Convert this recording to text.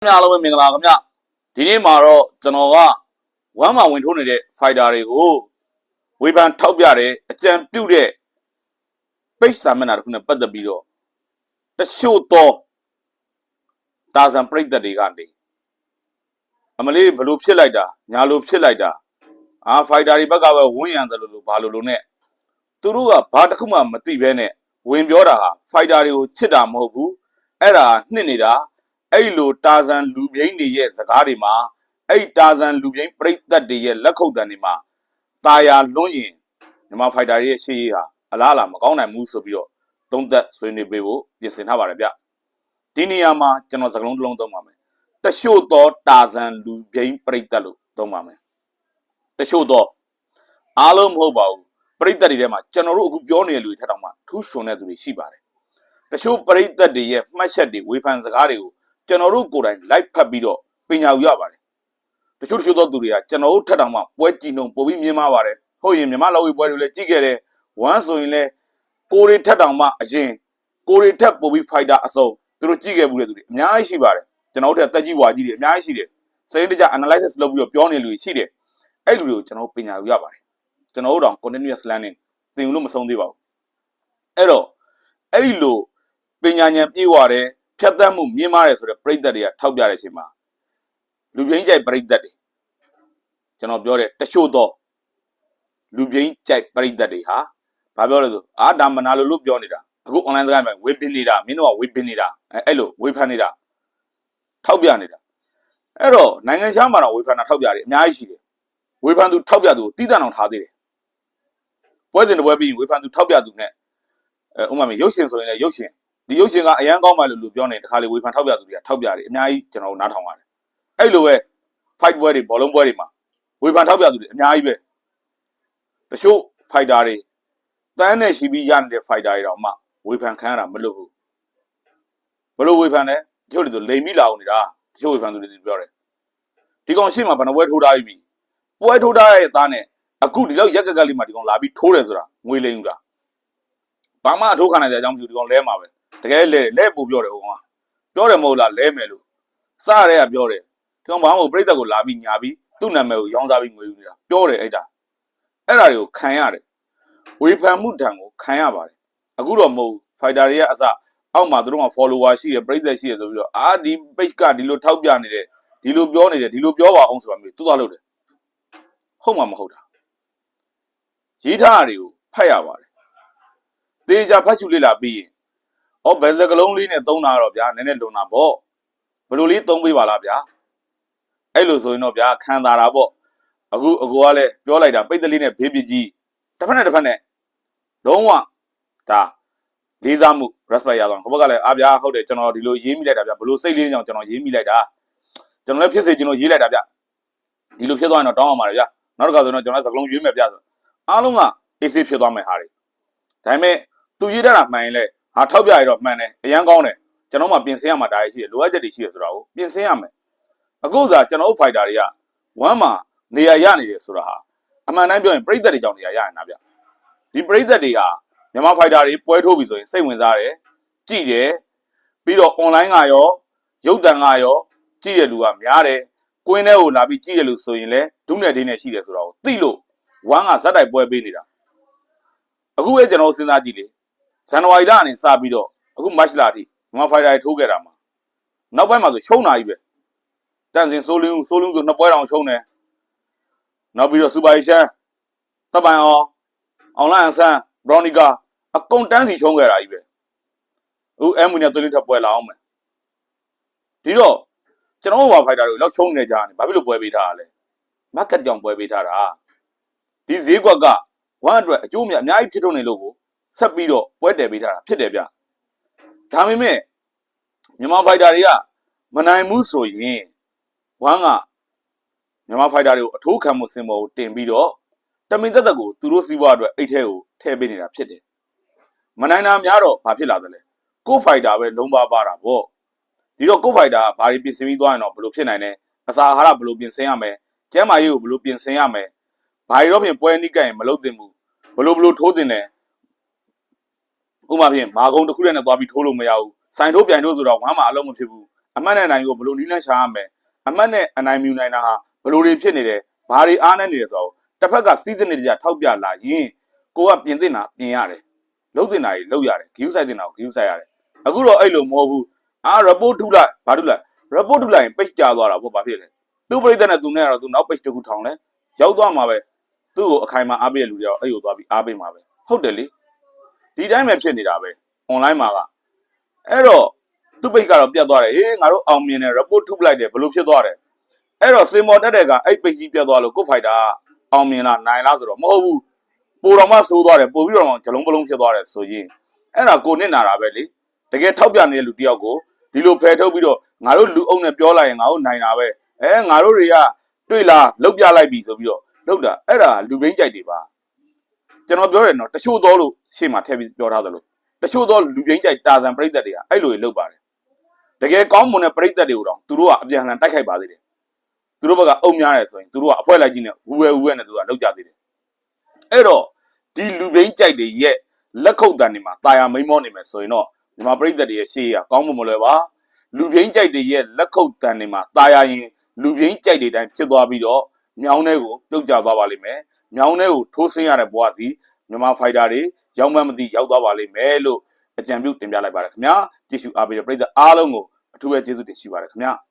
ခင်ဗျားအားလုံးပဲမင်္ဂလာခင်ဗျဒီနေ့မှာတော့ကျွန်တော်ကဝမ်းမှာဝင်ထိုးနေတဲ့ fighter တွေကိုဝေဖန်ထောက်ပြတဲ့အကြံပြုတဲ့ပိတ်စာမျက်နှာတစ်ခုနဲ့ပတ်သက်ပြီးတော့တချို့သောတာဇန်ပြိတ္တတွေကနေအမလေးဘလို့ဖြစ်လိုက်တာညာလို့ဖြစ်လိုက်တာအာ fighter တွေဘက်ကပဲဝင်းရံတယ်လို့လို့ဘာလို့လို့ ਨੇ သူတို့ကဘာတစ်ခုမှမသိဘဲနဲ့ဝင်ပြောတာဟာ fighter တွေကိုချစ်တာမဟုတ်ဘူးအဲ့ဒါနှစ်နေတာ အဲ့လိုတာဇန်လူပြိန်းတွေရဲ့စကားတွေမှာအဲ့တာဇန်လူပြိန်းပြိသက်တွေရဲ့လက်ခုပ်တန်တွေမှာตาယာလွန်းရင်မြန်မာဖိုက်တာတွေရဲ့ရှေ့ရေးဟာအလားအလာမကောင်းနိုင်ဘူးဆိုပြီးတော့သုံးသက်ဆွေးနွေးပေးဖို့ပြင်ဆင်ထားပါတယ်ဗျဒီနေရာမှာကျွန်တော်စကားလုံးတစ်လုံးသုံးပါမယ်တချို့သောတာဇန်လူပြိန်းပြိသက်လို့သုံးပါမယ်တချို့သောအားလုံးမဟုတ်ပါဘူးပြိသက်တွေထဲမှာကျွန်တော်တို့အခုပြောနေတဲ့လူတွေထက်တောင်မှထူးချွန်တဲ့သူတွေရှိပါတယ်တချို့ပြိသက်တွေရဲ့မှတ်ချက်တွေဝေဖန်စကားတွေကို ကျွန်တော်တို့ကိုယ်တိုင်လိုက်ဖတ်ပြီးတော့ပညာယူရပါတယ်တချို့တချို့သောသူတွေကကျွန်တော်တို့ထက်တောင်မှပွဲကြည့်နှုံပိုပြီးမြင်မှာပါတယ်ဟုတ်ရင်မြမလောက်ဝေးပွဲတွေလည်းကြည့်ခဲ့တယ်ဝမ်းဆိုရင်လည်းကိုရီထက်တောင်မှအရင်ကိုရီထက်ပိုပြီးဖိုက်တာအစုံသူတို့ကြည့်ခဲ့ဘူးတဲ့သူတွေအများကြီးရှိပါတယ်ကျွန်တော်တို့ထက်တက်ကြီးဝါကြီးတွေအများကြီးရှိတယ်စရိတ်တကျ analysis လုပ်ပြီးတော့ပြောနေလူတွေရှိတယ်အဲ့လူတွေကိုကျွန်တော်တို့ပညာယူရပါတယ်ကျွန်တော်တို့တောင် continuous learning သင်ယူလို့မဆုံးသေးပါဘူးအဲ့တော့အဲ့ဒီလိုပညာဉာဏ်ပြေဝတယ် ဖြတ်သန်းမှုမြင့်မားတယ်ဆိုတဲ့ပြိသက်တွေကထောက်ပြတဲ့အချိန်မှာလူပြိန်းကြိုက်ပြိသက်တွေကျွန်တော်ပြောတဲ့တချို့သောလူပြိန်းကြိုက်ပြိသက်တွေဟာဘာပြောလဲဆိုအာဒါမနာလို့လို့ပြောနေတာအခု online စကားမှာဝေပင်နေတာမင်းတို့ကဝေပင်နေတာအဲအဲ့လိုဝေဖန်နေတာထောက်ပြနေတာအဲ့တော့နိုင်ငံခြားမှာတော့ဝေဖန်တာထောက်ပြတယ်အများကြီးရှိတယ်ဝေဖန်သူထောက်ပြသူကိုတိတန်အောင်ထားသေးတယ်ပွဲစဉ်တစ်ပွဲပြီးရင်ဝေဖန်သူထောက်ပြသူနဲ့အဲဥပမာရုပ်ရှင်ဆိုရင်လည်းရုပ်ရှင် ဒီရုပ်ရှင်ကအရန်ကောင်းပါလို့လူပြောနေတခါလေဝေဖန်ထောက်ပြသူတွေကထောက်ပြတယ်အများကြီးကျွန်တော်တို့နားထောင်ပါတယ်အဲ့လိုပဲ fight ပွဲတွေဘောလုံးပွဲတွေမှာဝေဖန်ထောက်ပြသူတွေအများကြီးပဲတချို့ fighter တွေတန်းနဲ့ရှိပြီးရနေတဲ့ fighter တွေတော့မှဝေဖန်ခံရတာမလွတ်ဘူးဘလို့ဝေဖန်လဲတချို့တွေဆိုလိမ်ပြီးလာအောင်နေတာတချို့ဝေဖန်သူတွေပြောတယ်ဒီကောင်ရှေ့မှာဘယ်နှပွဲထိုးထားပြီပွဲထိုးထားရဲ့အသားနဲ့အခုဒီလောက်ရက်ကက်ကလေးမှာဒီကောင်လာပြီးထိုးတယ်ဆိုတာငွေလိမ်ယူတာဘာမှအထိုးခံနိုင်တဲ့အကြောင်းမရှိဘူးဒီကောင်လဲမှာပဲ တကယ်လဲလဲပူပြောတယ်ဟိုကောင်ကပြောတယ်မဟုတ်လားလဲမယ်လို့စရဲကပြောတယ်ဒီကောင်ဘာမှမဟုတ်ပြိတ္တကိုလာပြီးညာပြီးသူ့နာမည်ကိုရောင်းစားပြီးငွေယူနေတာပြောတယ်အဲ့ဒါအဲ့ဒါတွေကိုခံရတယ်ဝေဖန်မှုတံကိုခံရပါတယ်အခုတော့မဟုတ်ဖိုက်တာတွေကအစအောက်မှာသူတို့က follower ရှိတယ်ပြိတ္တရှိတယ်ဆိုပြီးတော့အာဒီ page ကဒီလိုထောက်ပြနေတယ်ဒီလိုပြောနေတယ်ဒီလိုပြောပါအောင်ဆိုတာမျိုးသူ့သွားလို့တယ်ဟုတ်မှာမဟုတ်တာရေးထားတာတွေကိုဖတ်ရပါတယ်တေချာဖတ်ချူလေ့လာပြီးရင်။ အော်ဘယ်စကလုံးလေးနဲ့သုံးတာတော့ဗျာနည်းနည်းလွန်တာပေါ့။ဘယ်လိုလေးသုံးပေးပါလားဗျာ။အဲ့လိုဆိုရင်တော့ဗျာခံတာတာပေါ့။အခုအကိုကလည်းပြောလိုက်တာပိတ်တလေးနဲ့ဘေးပကြီးတစ်ဖက်နဲ့တစ်ဖက်နဲ့လုံးဝဒါလေးစားမှု respect ရအောင်။ဘဘကလည်းအာဗျာဟုတ်တယ်ကျွန်တော်ဒီလိုရေးမိလိုက်တာဗျာဘယ်လိုစိတ်လေးကြောင့်ကျွန်တော်ရေးမိလိုက်တာ။ကျွန်တော်လည်းဖြစ်စေကျွန်တော်ရေးလိုက်တာဗျ။ဒီလိုဖြစ်သွားရင်တော့တောင်းအောင်ပါလေဗျာ။နောက်တစ်ခါဆိုတော့ကျွန်တော်စကလုံးရွေးမယ်ဗျာဆို။အားလုံးက AC ဖြစ်သွားမယ်ဟာတွေ။ဒါပေမဲ့သူရေးတတ်တာမှန်ရင်လည်း ဟာထောက်ပြရတော့မှန်တယ်အရန်ကောင်းတယ်ကျွန်တော်မှပြင်ဆင်ရမှာဒါရရှိတယ်လိုအပ်ချက်တွေရှိတယ်ဆိုတာကိုပြင်ဆင်ရမယ်အခုစားကျွန်တော်တို့ဖိုက်တာတွေကဝမ်းမှာနေရာရနေတယ်ဆိုတာဟာအမှန်တမ်းပြောရင်ပြိသက်တွေကြောင့်နေရာရနေတာဗျဒီပြိသက်တွေဟာမြန်မာဖိုက်တာတွေပွဲထိုးပြီဆိုရင်စိတ်ဝင်စားတယ်ကြည့်တယ်ပြီးတော့ online ကရောရုပ်တံကရောကြည့်ရလူကများတယ်ကွင်းထဲကိုလာပြီးကြည့်ရလူဆိုရင်လည်းဒုနဲ့ဒင်းနဲ့ရှိတယ်ဆိုတာကိုသိလို့ဝမ်းကဇက်တိုက်ပွဲပေးနေတာအခုပဲကျွန်တော်စဉ်းစားကြည့်လေ ဇန်နဝါရီလကနေစပြီးတော့အခုမတ်လအထိမြန်မာဖိုင်တာတွေထိုးခဲ့တာမှာနောက်ပိုင်းမှာဆိုရှုံးတာကြီးပဲတန်စင်ဆိုးလင်းဆိုးလင်းဆိုနှစ်ပွဲတောင်ရှုံးတယ်နောက်ပြီးတော့စူပါရီရှန်တပ်ပိုင်အောင်အောင်လိုင်းအဆန်ဘရော်နီကာအကုန်တန်းစီရှုံးခဲ့တာကြီးပဲအခုအမ်မူနဲ့သွေးလင်းထပ်ပွဲလာအောင်မယ်ဒီတော့ကျွန်တော်တို့ဘာဖိုင်တာတွေလောက်ရှုံးနေကြတယ်ဘာဖြစ်လို့ပွဲပေးထားရလဲမက်ကတ်ကြောင့်ပွဲပေးထားတာဒီဈေးကွက်ကဝမ်းအတွက်အကျိုးမြတ်အများကြီးဖြစ်ထုတ်နေလို့ကို ဆက်ပြီးတော့ပွဲတယ်ပေးထားတာဖြစ်တယ်ဗျဒါပေမဲ့မြန်မာဖိုက်တာတွေကမနိုင်ဘူးဆိုရင်ဝမ်းကမြန်မာဖိုက်တာတွေကိုအထိုးခံမှုစင်ပေါ်ကိုတင်ပြီးတော့တမင်သက်သက်ကိုသူတို့စီးပွားအတွက်အိတ်ထဲကိုထည့်ပေးနေတာဖြစ်တယ်မနိုင်တာများတော့ဘာဖြစ်လာသလဲကိုဖိုက်တာပဲလုံးပါပါတာပေါ့ဒီတော့ကိုဖိုက်တာကဘာတွေပြင်ဆင်ပြီးသွားရင်တော့ဘယ်လိုဖြစ်နိုင်လဲအစာအာဟာရဘယ်လိုပြင်ဆင်ရမလဲကျန်းမာရေးကိုဘယ်လိုပြင်ဆင်ရမလဲဘာတွေတော့ဖြင့်ပွဲနိကရင်မလုပ်သင့်ဘူးဘယ်လိုဘယ်လိုထိုးသင့်လဲ ဥပမာဖြင့်မာကုံတစ်ခုတည်းနဲ့သွားပြီးထိုးလို့မရဘူးစိုင်ထိုးပြိုင်ထိုးဆိုတော့ဝမ်းမှာအလုံးမဖြစ်ဘူးအအမှတ်နဲ့အနိုင်ကိုဘယ်လိုနီးလန်းရှာရမယ်အမှတ်နဲ့အနိုင်မြူနိုင်တာဟာဘယ်လိုတွေဖြစ်နေတယ်ဘာတွေအားနေနေတယ်ဆိုတော့တစ်ဖက်ကစီးစနစ်တကျထောက်ပြလာရင်ကိုကပြင်တင်တာပြင်ရတယ်လုံးတင်တာကြီးလုံးရတယ်ဂယူးဆိုင်တင်တာကိုဂယူးဆိုင်ရတယ်အခုတော့အဲ့လိုမဟုတ်ဘူးအာ report ထုလိုက်ဘာထုလိုက် report ထုလိုက်ရင် page ကျသွားတာပေါ့ဘာဖြစ်လဲသူ့ပရိသတ်နဲ့သူနဲ့ကတော့သူနောက် page တစ်ခုထောင်လဲရောက်သွားမှာပဲသူ့ကိုအခိုင်အမာအားပေးတဲ့လူတွေကတော့အဲ့ကိုသွားပြီးအားပေးမှာပဲဟုတ်တယ်လေ ဒီတိုင်းပဲဖြစ်နေတာပဲ online မှာကအဲ့တော့သူ့ page ကတော့ပြတ်သွားတယ်ဟေးငါတို့အောင်မြင်တယ် report ထုလိုက်တယ်ဘလို့ဖြစ်သွားတယ်အဲ့တော့စင်မော်တက်တဲ့ကအဲ့ page ကြီးပြတ်သွားလို့ကိုဖိုက်တာအောင်မြင်လားနိုင်လားဆိုတော့မဟုတ်ဘူးပိုတော်မှဆိုးသွားတယ်ပိုပြီးတော့မှဂျလုံးပလုံးဖြစ်သွားတယ်ဆိုရင်အဲ့ဒါကိုနစ်နာတာပဲလေတကယ်ထောက်ပြနေတဲ့လူတယောက်ကိုဒီလိုဖယ်ထုတ်ပြီးတော့ငါတို့လူအုပ်နဲ့ပြောလိုက်ရင်ငါတို့နိုင်တာပဲအဲငါတို့တွေကတွေ့လားလောက်ပြလိုက်ပြီဆိုပြီးတော့လောက်တာအဲ့ဒါလူဘိန်းကြိုက်တွေပါ ကျွန်တော်ပြောတယ်နော်တချို့သောလို့ရှေ့မှာထည့်ပြီးပြောထားသလိုတချို့သောလူပြိုင်းကြိုက်တာဇံပြိသက်တွေကအဲ့လိုတွေလုပ်ပါတယ်တကယ်ကောင်းမွန်တဲ့ပြိသက်တွေကိုတော့သူတို့ကအပြန်အလှန်တိုက်ခိုက်ပါသေးတယ်သူတို့ဘက်ကအုံများတယ်ဆိုရင်သူတို့ကအဖွဲလိုက်ကြီးနဲ့ဝူဝဲဝူဝဲနဲ့သူကလောက်ကြသေးတယ်အဲ့တော့ဒီလူပြိုင်းကြိုက်တွေရဲ့လက်ခုပ်တန်တွေမှာတာယာမိန်မောနေမယ်ဆိုရင်တော့ဒီမှာပြိသက်တွေရဲ့ရှေ့ကကောင်းမွန်မလွယ်ပါလူပြိုင်းကြိုက်တွေရဲ့လက်ခုပ်တန်တွေမှာတာယာရင်လူပြိုင်းကြိုက်တွေတိုင်းဖြစ်သွားပြီးတော့မြောင်းတဲ့ကိုပြုတ်ကျသွားပါလိမ့်မယ် မြောင်းထဲကိုထိုးဆင်းရတဲ့ဘဝစီမြန်မာဖိုက်တာတွေရောက်မှန်းမသိရောက်သွားပါလိမ့်မယ်လို့အကြံပြုတင်ပြလိုက်ပါတယ်ခင်ဗျာ။ကြည့်ရှုအားပေးတဲ့ပရိသတ်အားလုံးကိုအထူးပဲကျေးဇူးတင်ရှိပါတယ်ခင်ဗျာ။